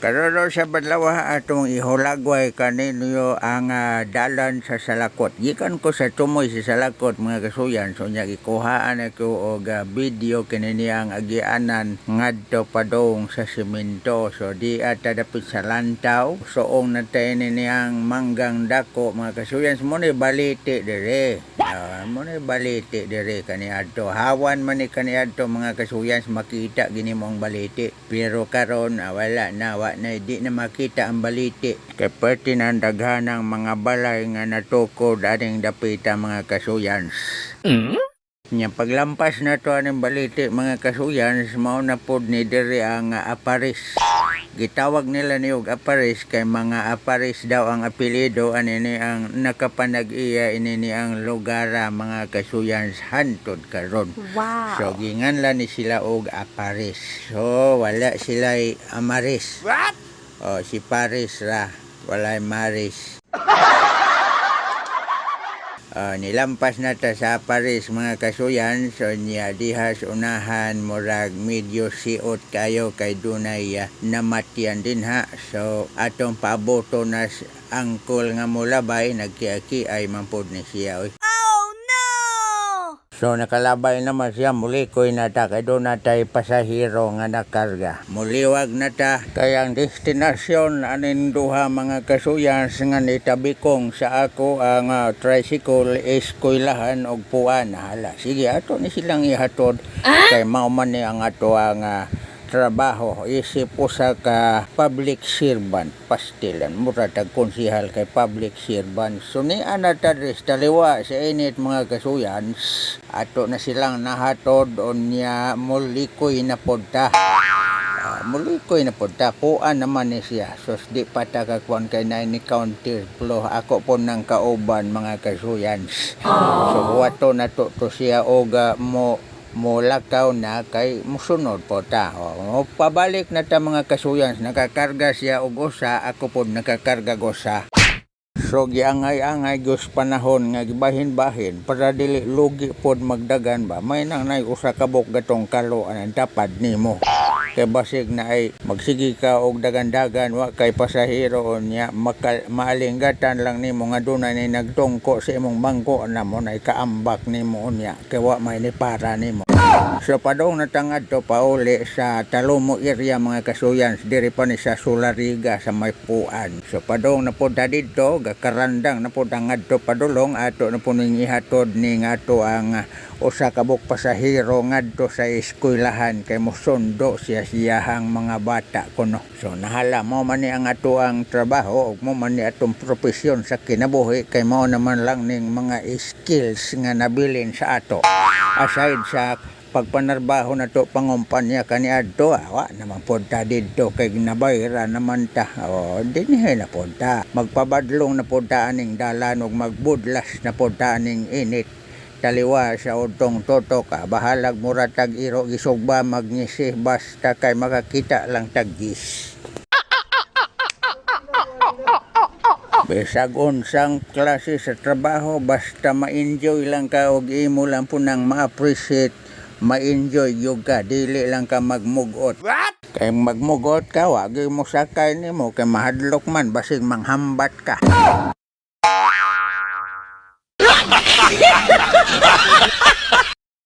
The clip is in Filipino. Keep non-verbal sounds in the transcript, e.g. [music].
Karoro sa badlawa atong ihulagway kaninyo ang ah, dalan sa salakot. Gikan ko sa tumoy sa salakot mga kasuyan. So nya gikuhaan ako og ah, video kinini agianan ngadto padong sa simento. So di ata dapit sa lantaw. Soong natay ni ang manggang dako mga kasuyan. So mo ni baliti dire. Uh, mo ni baliti dire kaniadto. Hawan man ni kaniadto mga kasuyan makita gini mo ang baliti. Pero karon ah, wala na wa na di na makita ang baliti. Kay perti na ang daghanang mga balay nga natukod aning dapita mga kasuyans. Nya paglampas na to aning baliti mga kasuyans mao na pod ni diri ang ah, aparis. Gitawag nila ni og aparis kay mga aparis daw ang apelyido ani ni ang nakapanag-iya ini ni ang lugara mga kasuyans hantod karon. Wow. So ginganlan ni sila og aparis. So wala sila amaris. What? O si Paris ra, walay Maris. Ah, nilampas na ta sa Paris mga kasuyan so niya diha sa unahan murag medyo siot kayo kay dunay ah, namatian din ha so atong paboto na angkol nga mulabay nagkiaki ay mampod ni siya oy. So nakalabay naman siya. Muli ko'y nata kay doon natay pasahero nga nakarga. Muliwag na ta. Kay ang destinasyon anin duha mga kasuyans nga nitabikong sa ako ang ah, tricycle eskwelahan og puan. Hala, sige ato ni silang ihatod. Kay mao man ni ang ato ang ah, trabaho isip usa ka public servant pastilan. Mura tag konsihal kay public servant. So ni ana tadres taliwa sa init mga kasuyan ato na silang nahatod on niya mulikoy na podta Ah, mulikoy na podta puan naman ni siya. So di pa ta kakuan kay na ni counter flow ako po nang kauban mga kasuyan so wato na to, to siya og mo mulakaw na kay musunod po ta. O, pabalik na ta mga kasuyan, nakakarga siya og usa, ako po nakakarga usa. So giangay-angay gos panahon nga gibahin-bahin para dili lugi pod magdagan ba may nang nay usa ka buk gatong kalo anang tapad nimo kay basig na ay magsigi ka og dagan-dagan wa kay pasahero nya makal, maalinggatan lang nimo nga dunay ni nagtungko sa imong bangko na mo na kaambak nimo nya kay wa may ni para nimo So padong natangad to pauli sa Talomo area mga kasuyans diri pa ni sa Sulariga sa Maypuan. So padong na po dito gakarandang na po tangad to padulong ato na po ning ihatod ni ato ang ah, usa ka buk pasahero ngadto sa eskwelahan kay mosundo siya siyahang mga bata kuno. So nahala mo man ang ato ang trabaho ug mo man ni atong profesyon sa kinabuhi kay mao naman lang ning mga skills nga nabilin sa ato aside sa pagpanarbaho na to pangumpanya kaniadto awa naman punta dito kay nabayra naman ta. O dinhi na punta. Magpabadlong na punta aning dalan ug magbudlas na punta aning init. Taliwa sa utong totok ah, bahalag mura tag iro gisugba magngisi basta kay makakita lang taggis Bisag unsang klase sa trabaho basta ma-enjoy lang ka og imo lang po nang ma-appreciate ma-enjoy yung ka. Dili lang ka magmugot. What? Kay magmugot ka wagi mo sakay nimo kay mahadlok man basig manghambat ka. [laughs]